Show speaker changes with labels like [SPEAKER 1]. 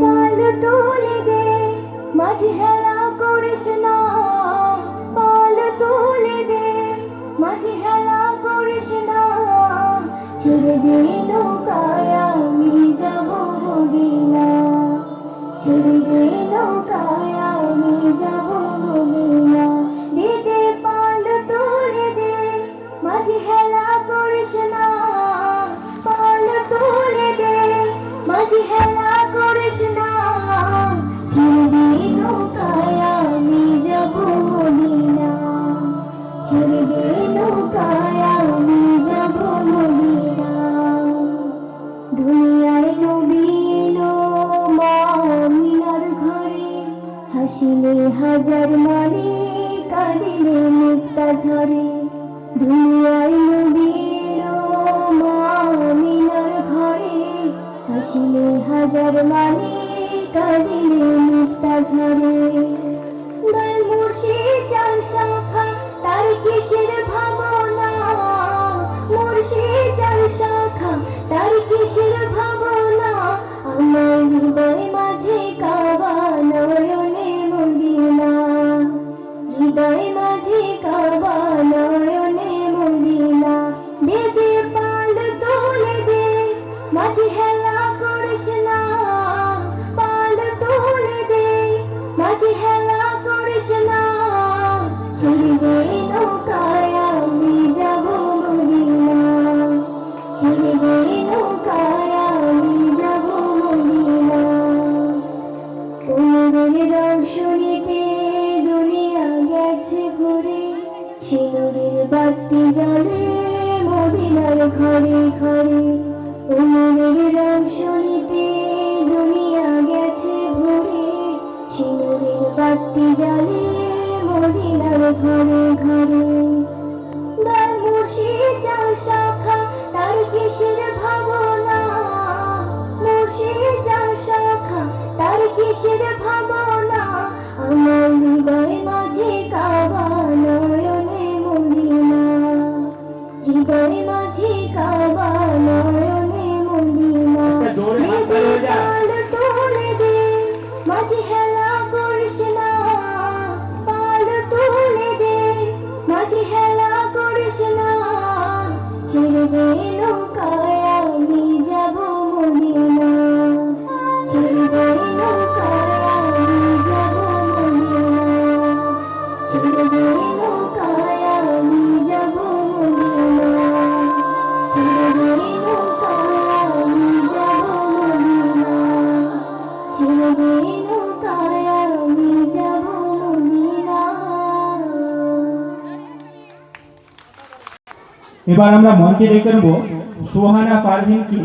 [SPEAKER 1] পাল তুলে মাঝে হেলা করিস না। পাল তুলে দে মাঝে হেলা ছেড়ে নৌকায় আমি যাব মদিনা ছেড়ে নৌকায় আমি যাব মদিনা দিদি পাল তুলে দে মাঝে হেলা করিস না পাল তুলে দে হাসিলে হাজার মারে, কাঁদিলে মুক্তা ঝরে। দুনিয়ায় নবী এলো মা আমিনার ঘরে হাজার মানে কাঁদিলে মুক্তা ঝরে। শাখা ভাবনা? শাখা, তার কিসের ভাবনা? আমার হৃদয় মাঝে সিঁদুরের বাতি জ্বলে মদিনার ঘরে ঘরে। তোমাদের রোশনীতে দুনিয়া গেছে ঘুরে সিঁদুরের বাতি জ্বলে মদিনার ঘরে ঘরে। শাখা, তার কিসের ভাবনা? মুর্শিদ শাখা, তার কিসের ভাবনা? মাঝে কাবা নয়নে মদিনা। পাল তুলে দে মাঝে হেলা করিস না, পাল তুলে দে, মাঝে হেলা
[SPEAKER 2] এবার আমরা মঞ্চে ডেকে নেব সোহানা পারভিনকে